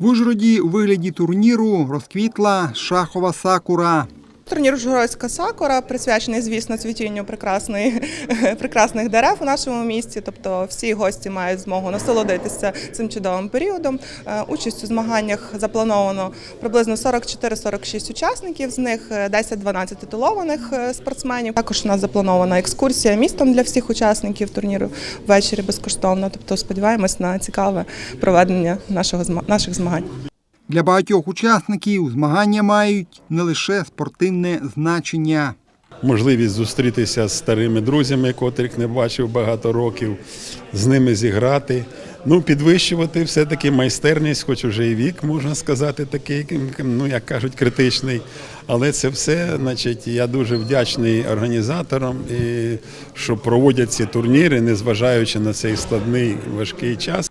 В Ужгороді у вигляді турніру розквітла шахова сакура. Турнір Ужгородська сакура присвячений, звісно, цвітінню прекрасної, прекрасних дерев у нашому місті. Тобто всі гості мають змогу насолодитися цим чудовим періодом. Е, Участь у змаганнях заплановано приблизно 44-46 учасників, з них е, 10-12 титулованих е, спортсменів. Також у нас запланована екскурсія містом для всіх учасників турніру ввечері безкоштовно. Тобто сподіваємось на цікаве проведення нашого наших змагань. Для багатьох учасників змагання мають не лише спортивне значення. можливість зустрітися з старими друзями, котрих не бачив багато років, з ними зіграти. Ну, підвищувати все-таки майстерність, хоч уже і вік, можна сказати, такий, ну як кажуть, критичний. Але це все, значить, я дуже вдячний організаторам, і, що проводять ці турніри, незважаючи на цей складний важкий час.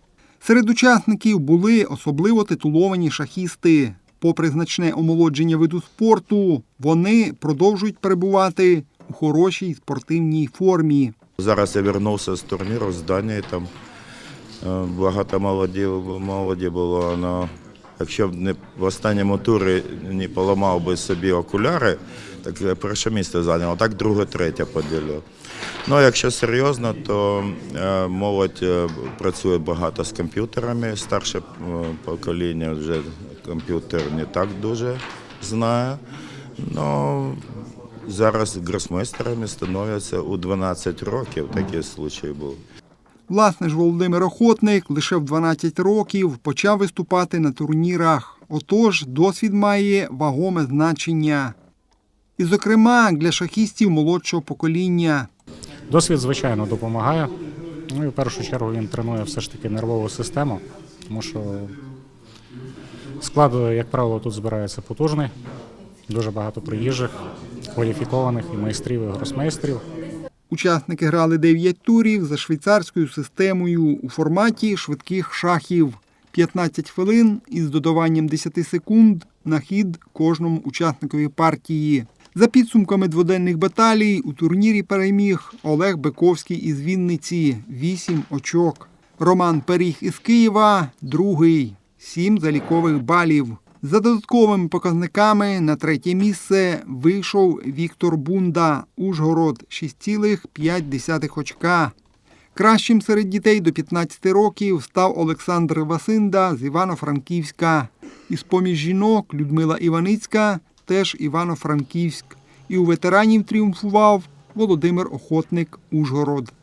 Серед учасників були особливо титуловані шахісти. Попри значне омолодження виду спорту, вони продовжують перебувати у хорошій спортивній формі. Зараз я вернувся з турніру з Данії. Там е, багато молоді, молоді було. Но якщо б не в останньому турі не поламав би собі окуляри, так перше місце зайняв, так друге, третє поділив. Ну, якщо серйозно, то е, молодь е, працює багато з комп'ютерами. Старше е, покоління вже комп'ютер не так дуже знає. Ну, Зараз гросмейстерами становляться у 12 років. Такі случаї були. Власне ж, Володимир Охотник лише в 12 років почав виступати на турнірах. Отож, досвід має вагоме значення. І, зокрема, для шахістів молодшого покоління. Досвід, звичайно, допомагає. Ну і в першу чергу він тренує все ж таки нервову систему, тому що склад, як правило, тут збирається потужний, дуже багато приїжджих, кваліфікованих і майстрів, і гросмейстрів. Учасники грали 9 турів за швейцарською системою у форматі швидких шахів. 15 хвилин із додаванням 10 секунд на хід кожному учасникові партії. За підсумками дводенних баталій у турнірі переміг Олег Бековський із Вінниці 8 очок. Роман Періг із Києва другий 7 залікових балів. За додатковими показниками на третє місце вийшов Віктор Бунда, Ужгород 6,5 очка. Кращим серед дітей до 15 років став Олександр Васинда з Івано-Франківська. Із поміж жінок Людмила Іваницька, теж Івано-Франківськ. І у ветеранів тріумфував Володимир Охотник Ужгород.